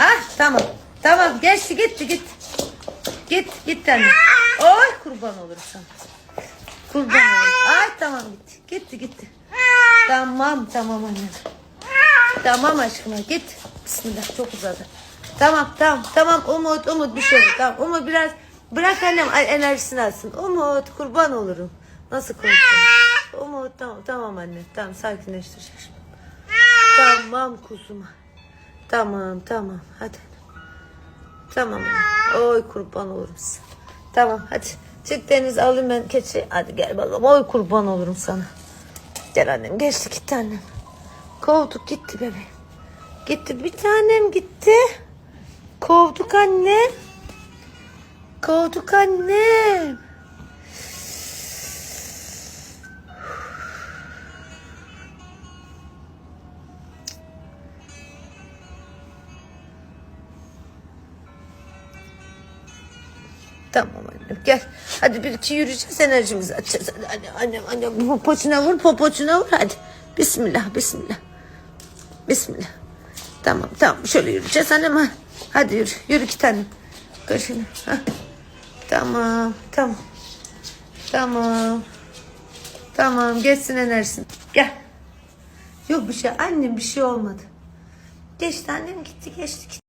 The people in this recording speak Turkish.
Ah tamam. Tamam geçti gitti git. Git git anne. Oy kurban olurum sana. Kurban olurum. Ay tamam gitti. Gitti gitti. Tamam tamam anne. Tamam aşkına git. Bismillah çok uzadı. Tamam tamam tamam Umut Umut bir şey yok. Tamam Umut biraz bırak annem enerjisini alsın. Umut kurban olurum. Nasıl konuşuyorsun? Umut tamam tamam anne. Tamam sakinleştireceğim. Tamam kuzuma. Tamam tamam hadi. Tamam. Oy kurban olurum sana. Tamam hadi. Çık Deniz alayım ben keçi. Hadi gel bakalım. Oy kurban olurum sana. Gel annem geçti gitti annem. Kovduk gitti bebeğim. Gitti bir tanem gitti. Kovduk annem. Kovduk annem. Tamam annem gel. Hadi bir iki yürüyeceğiz enerjimizi açacağız. Hadi annem annem annem popoçuna vur popoçuna vur hadi. Bismillah bismillah. Bismillah. Tamam tamam şöyle yürüyeceğiz annem ha. Hadi yürü yürü iki tane. Kaşını. Ha. Tamam tamam. Tamam. Tamam geçsin enerjin. Gel. Yok bir şey annem bir şey olmadı. Geçti annem gitti geçti.